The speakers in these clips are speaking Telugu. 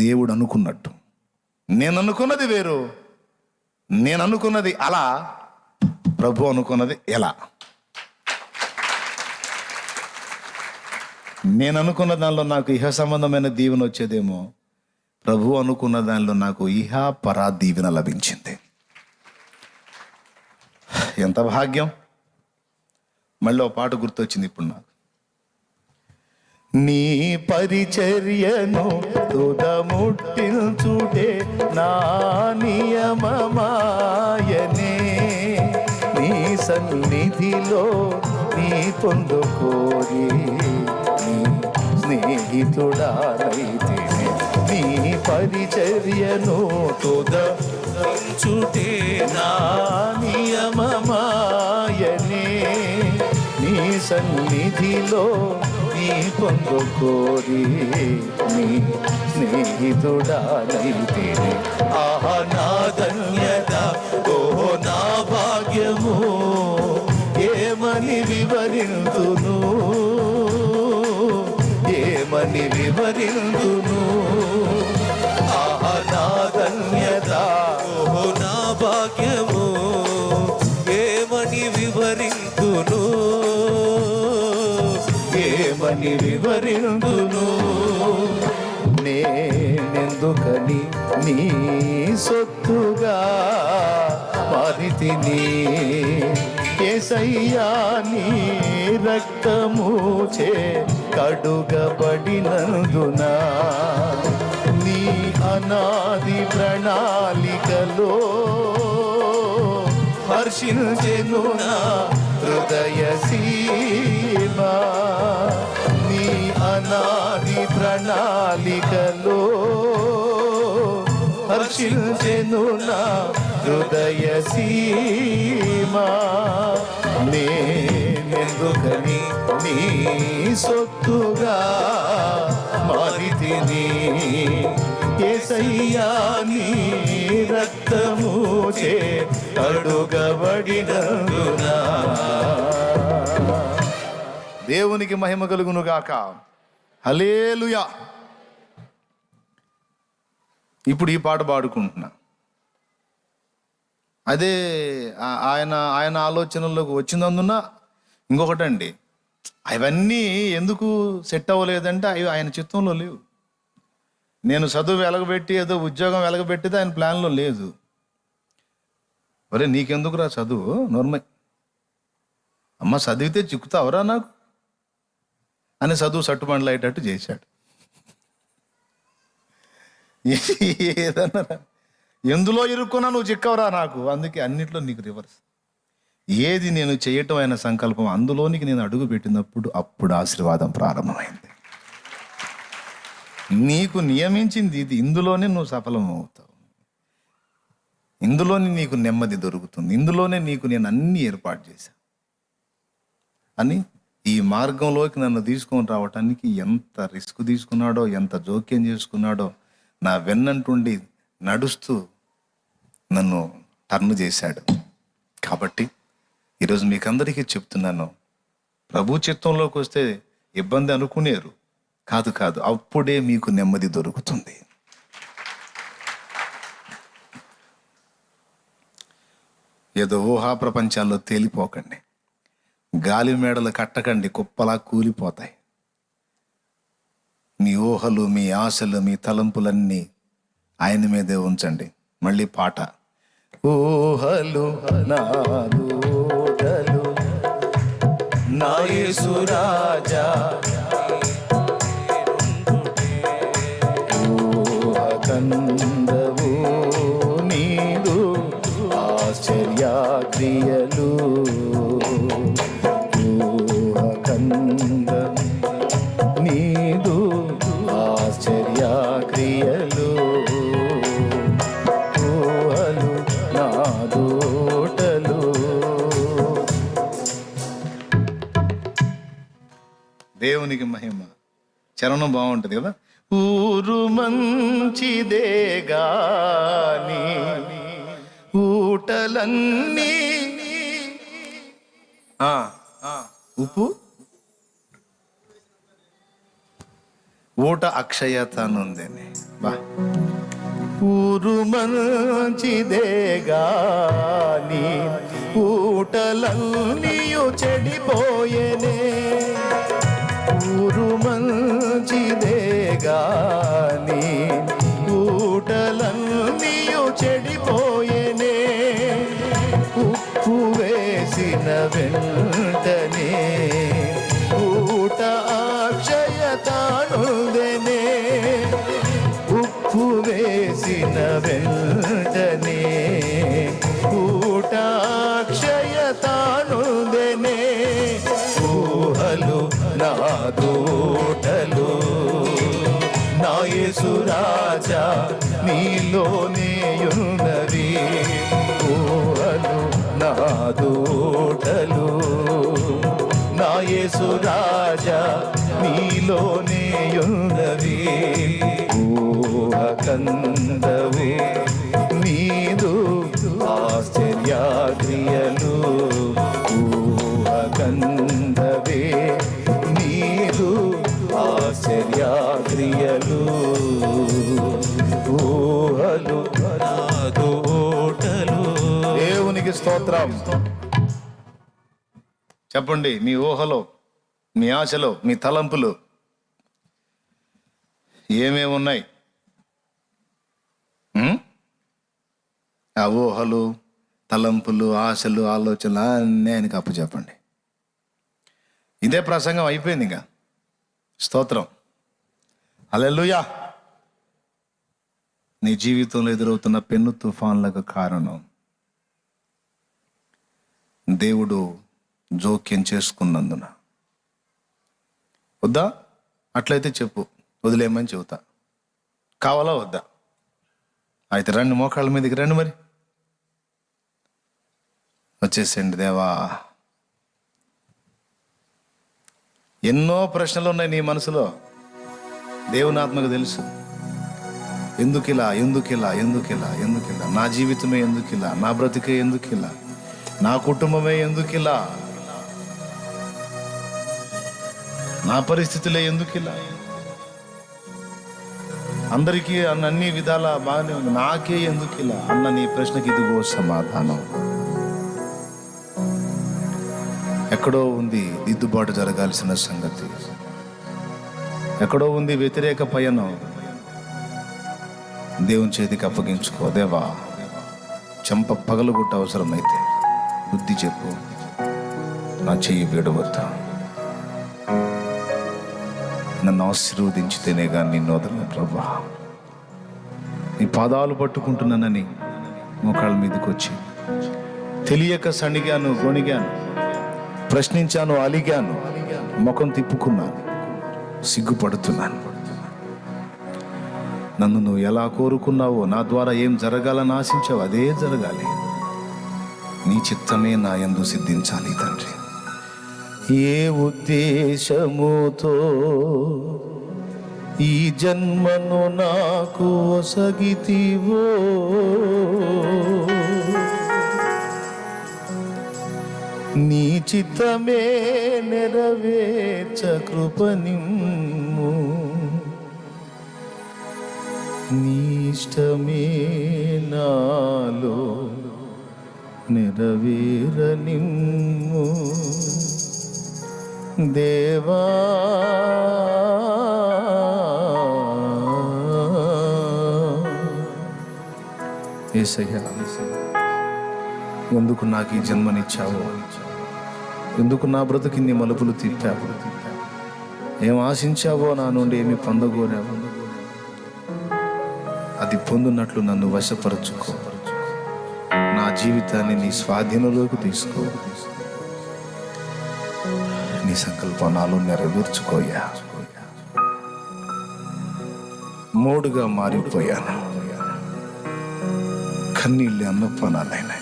దేవుడు అనుకున్నట్టు. నేను అనుకున్నది వేరు. నేను అనుకున్నది అలా. ప్రభు అనుకున్నది ఎలా. నేను అనుకున్న దానిలో నాకు ఇహ సంబంధమైన దీవెన వచ్చేదేమో. ప్రభు అనుకున్న దానిలో నాకు ఇహ పరా దీవెన లభించింది. ఎంత భాగ్యం. మళ్ళీ ఒక పాట గుర్తొచ్చింది ఇప్పుడు నాకు. నీ పరిచర్యను తుదముట్టించుటే నా నియమమాయనే. నీ సన్నిధిలో నీ పొందుకోరి. నీ స్నేహితుడానైతేనే నీ పరిచర్యను తుద తుదముచ్చుటే నా నియమమాయనే. నీ సన్నిధిలో నీ పొందుకోరి నీ స్నేహితుడాలైతే ఆహా నా ధన్యత ఓ నా భాగ్యము ఏమని వివరింతును? ఏమని వివరింతును? ఏమని వివరిందును. నేనెందుకని నీ సొత్తుగా మారితిని ఏసయ్యా నీ రక్తమూచే కడుగబడినందున నీ అనాది ప్రణాళికలో హర్షించెను నా హృదయ సీమా. నాది ప్రణాళికలో హర్షించెను నా హృదయ సీమా. నేనెందుకని నీ సొత్తుగా మారితిని? ఏసయ్యా నీ రక్తము చే అడుగబడినందున. దేవునికి మహిమ కలుగును గాక హలేలుయా ఇప్పుడు ఈ పాట పాడుకుంటున్నా. అదే ఆయన ఆయన ఆలోచనల్లోకి వచ్చినందున ఇంకొకటండి. అవన్నీ ఎందుకు సెట్ అవ్వలేదంటే అవి ఆయన చిత్తంలో లేవు. నేను చదువు వెలగబెట్టి ఏదో ఉద్యోగం వెలగబెట్టితే ఆయన ప్లాన్లో లేదు. ఒరే నీకెందుకురా చదువు? నోర్మై అమ్మ చదివితే చిక్కుతావురా నాకు? అని చదువు సట్టుబండ్లు అయ్యేటట్టు చేశాడు ఏదన్నా ఎందులో ఇరుక్కున్నా నువ్వు చిక్కవరా నాకు? అందుకే అన్నిట్లో నీకు రివర్స్ ఏది నేను చేయటం అయిన సంకల్పం అందులోనికి నేను అడుగు పెట్టినప్పుడు అప్పుడు ఆశీర్వాదం ప్రారంభమైంది. నీకు నియమించింది ఇది ఇందులోనే నువ్వు సఫలం అవుతావు ఇందులోనే నీకు నెమ్మది దొరుకుతుంది. ఇందులోనే నీకు నేను అన్ని ఏర్పాటు చేశాను అని ఈ మార్గంలోకి నన్ను తీసుకొని రావటానికి ఎంత రిస్క్ తీసుకున్నాడో ఎంత జోక్యం చేసుకున్నాడో నా వెన్నంటుండి నడుస్తూ నన్ను టర్న్ చేశాడు. కాబట్టి ఈరోజు మీకు అందరికీ చెప్తున్నాను ప్రభు చిత్తంలోకి వస్తే ఇబ్బంది అనుకునేరు. కాదు కాదు అప్పుడే మీకు నెమ్మది దొరుకుతుంది. ఏదో ఊహా ప్రపంచాల్లో తేలిపోకండి. గాలి మేడలు కట్టకండి కుప్పలా కూలిపోతాయి. మీ ఊహలు మీ ఆశలు మీ తలంపులన్నీ ఆయన మీదే ఉంచండి. మళ్ళీ పాట. ఊహలు నాలు ఊహలు నా యేసు కందవు నీదు క్రియలు ఊహలు నాదోటలు. దేవునికి మహిమ. చరణం బాగుంటుంది కదా? ఊరు మంచిదే గాని ఊటలన్నీ. ఉప్పు? ఊట అక్షయత అని ఉందని బా. ఊరు మంచిదేగా గాని ఊటలన్నీయు చెడిపోయేనే. ఊరు మంచిదేగా గాని ఊటలన్నీయు చెడిపోయేనే. ఉప్పు వేసిన వెంటనే ఊట అక్షయతానుదనే వేసిన వెంటనే ఊట అక్షయతానుదనే ఊహలు నా దూటలు నా యేసురాజా నీలోనే ఊహలు నా దూటలు నా యేసురాజా నీలోనే స్తోత్రం. చెప్పండి మీ ఊహలో మీ ఆశలో మీ తలంపులు ఏమేమి ఉన్నాయి? ఆ ఊహలు తలంపులు ఆశలు ఆలోచనలు అన్నీ ఆయనకి అప్పు చెప్పండి. ఇదే ప్రసంగం అయిపోయింది ఇంకా. స్తోత్రం. అలెలుయా నీ జీవితంలో ఎదురవుతున్న పెన్ను తుఫాన్లకు కారణం. దేవుడు జోక్యం చేసుకున్నందున. వద్దా? అట్లయితే చెప్పు. వదిలేయమని చెబుతా. కావాలా వద్దా? అయితే రండి మోకాళ్ళ మీదకి రండి మరి. వచ్చేసేయండి దేవా. ఎన్నో ప్రశ్నలు ఉన్నాయి నీ మనసులో. దేవుని ఆత్మకు తెలుసు. ఎందుకు ఇలా ఎందుకు ఇలా ఎందుకు ఇలా ఎందుకు ఇలా నా జీవితమే ఎందుకు ఇలా నా బ్రతికే ఎందుకు ఇలా నా కుటుంబమే ఎందుకు ఇలా నా పరిస్థితులే ఎందుకు ఇలా అందరికీ అన్న అన్ని విధాల బాగానే ఉంది. నాకే ఎందుకు ఇలా అన్న నీ ప్రశ్నకి ఇదిగో సమాధానం. ఎక్కడో ఉంది దిద్దుబాటు జరగాల్సిన సంగతి. ఎక్కడో ఉంది వ్యతిరేక పయనం. దేవుని చేతికి అప్పగించుకో. దేవా చెంప పగలగొట్ట అవసరమైతే. బుద్ధి చెప్పు. నా చెయ్యి విడవద్దు. నన్ను ఆశీర్వదించితేనే కానీ నిన్ను వదలను ప్రభా నీ పాదాలు పట్టుకుంటున్నానని మోకాళ్ళ మీదకి వచ్చి. తెలియక సణిగాను గొణిగాను ప్రశ్నించాను అలిగాను ముఖం తిప్పుకున్నాను సిగ్గుపడుతున్నాను. నన్ను నువ్వు ఎలా కోరుకున్నావో నా ద్వారా ఏం జరగాలని ఆశించావు అదే జరగాలి. నీ చిత్తమే నా యందు సిద్ధించాలి తండ్రి. ఏ ఉద్దేశముతో ఈ జన్మను నాకు ఒసగితివో? నీ చిత్తమే నెరవేర్చ కృపనిమ్ము నీ ఇష్టమే నాలో నెరవేరనిమ్ము దేవా ఏసయ్యా ఎందుకు నాకు ఈ జన్మనిచ్చావు? ఎందుకు నా బ్రతుకిన్ని మలుపులు తిట్టావు ఏం ఆశించావో నా నుండి ఏమి పొందగోరావు? అది పొందున్నట్లు నన్ను వశపరచుకో. నా జీవితాన్ని నీ స్వాధీనంలోకి తీసుకో. నీ సంకల్పనాలు నెరవేర్చుకోయా మూడుగా మారిపోయాను. కన్నీళ్ళు అన్నపానాలైనా.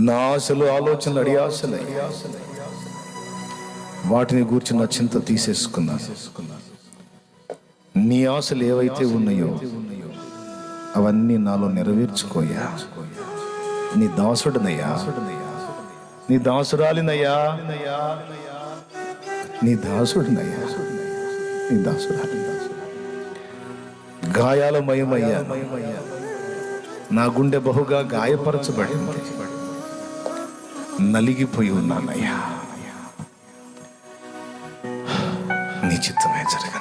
నా ఆశలు ఆలోచనలు అడి ఆశలయ్యా వాటిని గూర్చి నా చింత తీసేసుకున్నా. నీ ఆశలు ఏవైతే ఉన్నాయో అవన్నీ నాలో నెరవేర్చుకోయా నీ దాసుడనయ్యా. నీ దాసురాలినయ్యా. నీ దాసుడినయ్యా. నీ దాసురాలి. గాయాలమయమయ్యా. నా గుండె బహుగా గాయపరచబడింది. నలిగిపోయి ఉన్నానయ్యా. నీ చిత్తమే జరగని